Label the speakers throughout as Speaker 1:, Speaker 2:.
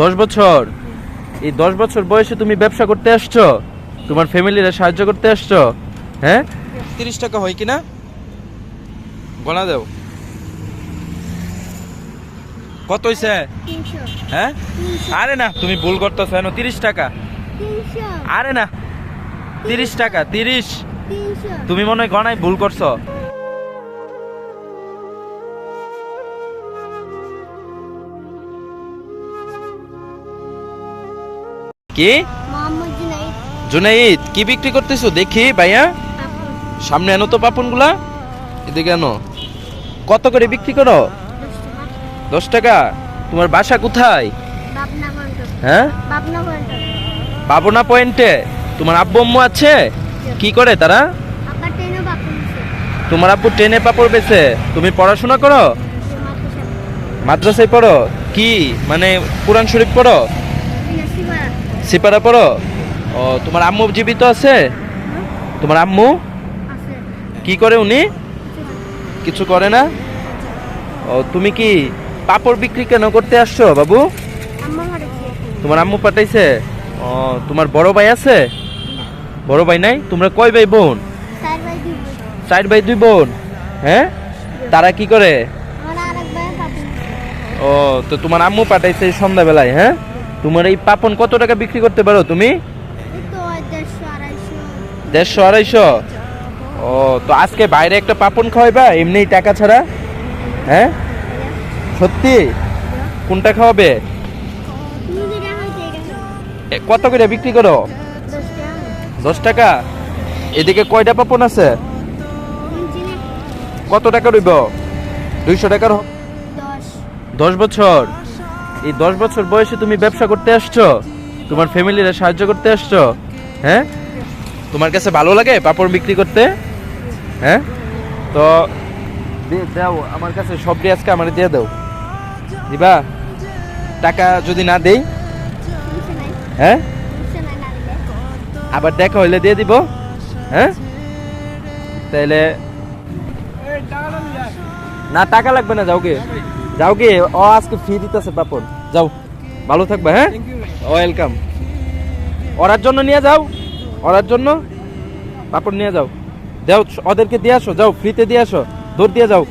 Speaker 1: দশ।
Speaker 2: বছর? এই দশ বছর বয়সে তুমি ব্যবসা করতে আসছো? তোমার ফ্যামিলিরা সাহায্য করতে আসছো? হ্যাঁ? তিরিশ টাকা হয় কিনা? গণা দাও। কত হইছে? হ্যাঁ? আরে না তুমি ভুল করতেছো এনো তিরিশ টাকা। আরে না তিরিশ টাকা তিরিশ। তুমি মনে হয় গণায় ভুল করছ। কি?
Speaker 1: জুনাইদ।
Speaker 2: কি বিক্রি করতেছো? দেখি ভাইয়া। সামনে আনো তো পাপনগুলা। এদিকে আনো। কত করে বিক্রি করো?
Speaker 1: দশ টাকা।
Speaker 2: তোমার বাসা কোথায়? হ্যাঁ?
Speaker 1: বাবনা
Speaker 2: পাবনা পয়েন্টে। তোমার আব্বু আম্মু আছে? কি করে তারা? তোমার আব্বু ট্রেনে পাপড় বেছে তুমি পড়াশোনা করো? মাদ্রাসায়। পড়ো? কি? মানে কোরআন শরীফ পড়ো? সিপারা পড়ো। ও তোমার আম্মু জীবিত আছে? তোমার আম্মু? কি করে উনি? কিছু করে না। ও তুমি কি পাপড় বিক্রি কেন করতে আসছো বাবু? তোমার আম্মু পাঠাইছে? ও তোমার বড় ভাই আছে? বড় ভাই নাই? তোমরা কয় ভাই বোন?
Speaker 1: চার বাই দুই বোন।
Speaker 2: ভাই দুই বোন। হ্যাঁ? তারা কি করে? ও তো তোমার আম্মু পাঠাইছে সন্ধ্যাবেলায় হ্যাঁ? তোমার এই পাপন কত টাকা বিক্রি করতে পারো তুমি?
Speaker 1: দেড়শো আড়াইশো।
Speaker 2: ও তো আজকে বাইরে একটা পাপন খাওয়াইবা? এমনি টাকা ছাড়া? হ্যাঁ? সত্যি? কোনটা খাওয়াবে? কত করে বিক্রি করো?
Speaker 1: দশ টাকা?
Speaker 2: এদিকে কয়টা পাপন আছে? কত টাকা রইব? দুইশো টাকার
Speaker 1: দশ
Speaker 2: বছর? এই দশ বছর বয়সে তুমি ব্যবসা করতে আসছো? তোমার ফ্যামিলিরা সাহায্য করতে আসছো? হ্যাঁ? তোমার কাছে ভালো লাগে পাপড় বিক্রি করতে? হ্যাঁ? তো দাও, আমার কাছে সবটি আজকে আমার দিয়ে দাও। দিবা? টাকা যদি না দেই? হ্যাঁ? আবার দেখা হইলে দিয়ে দিব। হ্যাঁ? তাইলে না, টাকা লাগবে না, যাও গে। যাও কি ও আজকে ফি দিতেছে পাপন। যাও। ভালো থাকবে হ্যাঁ? ওয়েলকাম ওরার জন্য নিয়ে যাও। ওরার জন্য। পাপড় নিয়ে যাও। দাও ওদেরকে দিয়ে আসো যাও ফ্রিতে দিয়ে আসো। দৌড় দিয়ে যাও।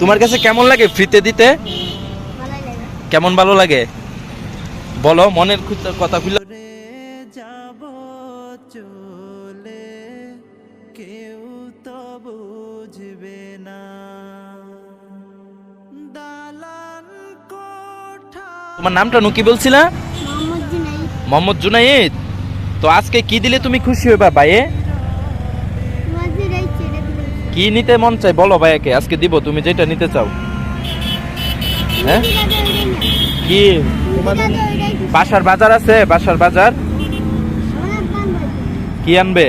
Speaker 2: তোমার কাছে কেমন লাগে ফ্রিতে দিতে? কেমন ভালো লাগে? বলো মনের খুত- কথা খুলে
Speaker 3: তো বুঝবে না। দালান
Speaker 2: তোমার নামটা নুকি বলছিলা?
Speaker 1: মোহাম্মদ জুনাইদ।
Speaker 2: তো আজকে কি দিলে তুমি খুশি হইবা ভাইয়ে? কি নিতে মন চাই বলো ভাইয়াকে আজকে দিব তুমি যেটা নিতে চাও। হ্যাঁ? কি? বাসার বাজার আছে? বাসার বাজার? কি আনবে?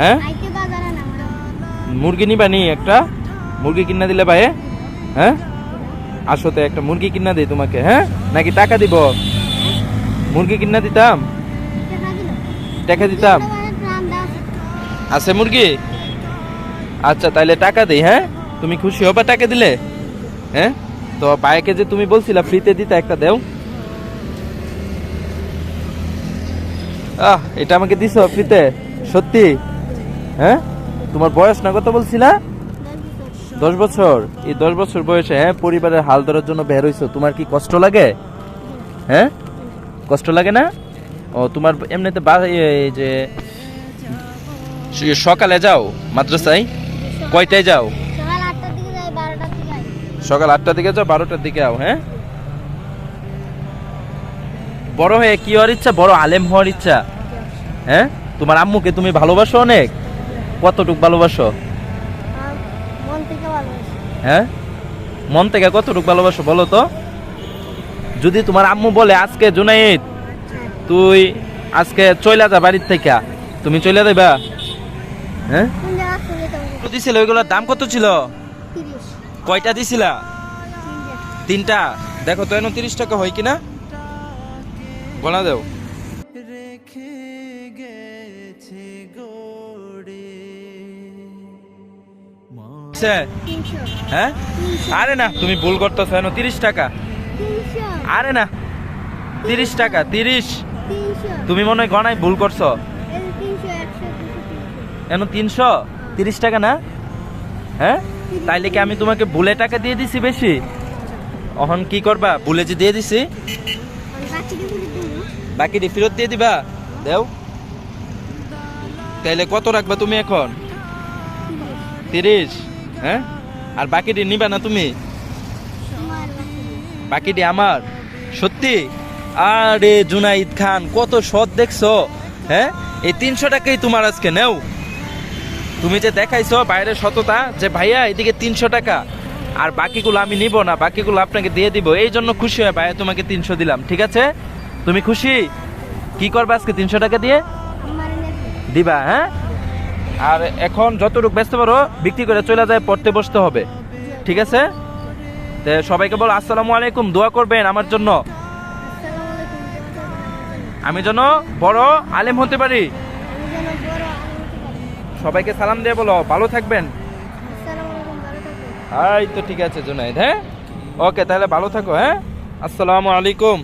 Speaker 2: হ্যাঁ? মুরগি নিবা নি একটা? মুরগি কিনা দিলে ভাইয়ে হ্যাঁ? আসো তো একটা মুরগি কিনা দিই তোমাকে হ্যাঁ? নাকি টাকা দিব? মুরগি কিনা দিতাম? টাকা দিতাম? আছে মুরগি? আচ্ছা তাইলে টাকা দিই হ্যাঁ? তুমি খুশি হবা টাকা দিলে? হ্যাঁ? তো বাইকে যে তুমি বলছিলা, ফ্রিতে দিতে একটা দেও। আহ, এটা আমাকে দিছো ফ্রিতে? সত্যি? হ্যাঁ? তোমার বয়স না কত বলছিলা? দশ বছর। এই দশ বছর বয়সে হ্যাঁ পরিবারের হাল ধরার জন্য বের হইছো। তোমার কি কষ্ট লাগে? হ্যাঁ? কষ্ট লাগে না? ও, তোমার এমনিতে যে সকালে যাও মাদ্রাসায়। কয়টায় যাও?
Speaker 1: সকাল আটটার দিকে
Speaker 2: যাও, বারোটার দিকে আও হ্যাঁ? বড় হয়ে কি হওয়ার ইচ্ছা? বড় আলেম হওয়ার ইচ্ছা? হ্যাঁ? তোমার আম্মুকে তুমি ভালোবাসো অনেক? কতটুক ভালোবাসো?
Speaker 1: আর মন থেকে ভালোবাসি।
Speaker 2: হ্যাঁ? মন থেকে কতটুক ভালোবাসো বলো তো? যদি তোমার আম্মু বলে আজকে জুনাইদ তুই আজকে চইলা যা বাড়ির থেকে তুমি চইলা দেবা হ্যাঁ? দিছিল? ওইগুলোর দাম কত ছিল? কয়টা দিছিলা?
Speaker 1: তিনটা।
Speaker 2: দেখো তো এনে তিরিশ টাকা হয় কিনা? গোনা দেও। হ্যাঁ? আরে না তুমি ভুল করতেছো এনো তিরিশ টাকা। আরে না তিরিশ টাকা তিরিশ। তুমি মনে হয় গণায় ভুল করছ।
Speaker 1: যে তিনশো তিনশো।
Speaker 2: তিরিশ টাকা না? হ্যাঁ? তাইলে কি আমি তোমাকে ভুলে টাকা দিয়ে দিছি বেশি? অহন কি করবা? ভুলে যে দিয়ে দিছি। বাকিটি ফেরত দিয়ে দিবা? দেও। তাইলে কত রাখবা তুমি এখন?
Speaker 1: তিরিশ।
Speaker 2: হ্যাঁ? আর বাকিটি নিবা না তুমি? বাকিটি আমার। সত্যি? আরে জুনাইদ খান কত সৎ দেখছ হ্যাঁ? এই তিনশো টাকাই তোমার আজকে নেও। তুমি যে দেখাইছো বাইরে সততা যে ভাইয়া এদিকে তিনশো টাকা। আর বাকিগুলো আমি নিব না বাকিগুলো আপনাকে দিয়ে দিব। এই জন্য খুশি হয় ভাইয়া তোমাকে তিনশো দিলাম ঠিক আছে? তুমি খুশি? কি করবে আজকে তিনশো টাকা দিয়ে? দিবা হ্যাঁ? আর এখন যতটুকু ব্যস্ত পারো, বিক্রি করে চলে যায়, পড়তে বসতে হবে। ঠিক আছে? সবাইকে বলো, আসসালামু আলাইকুম, দোয়া করবেন আমার জন্য। আমি যেন বড় আলেম হতে পারি। সবাইকে সালাম দিয়ে বলো,
Speaker 1: ভালো থাকবেন।
Speaker 2: এই তো ঠিক আছে, জুনাইদ হ্যাঁ? ওকে, তাহলে ভালো থাকো হ্যাঁ? আসসালামু আলাইকুম।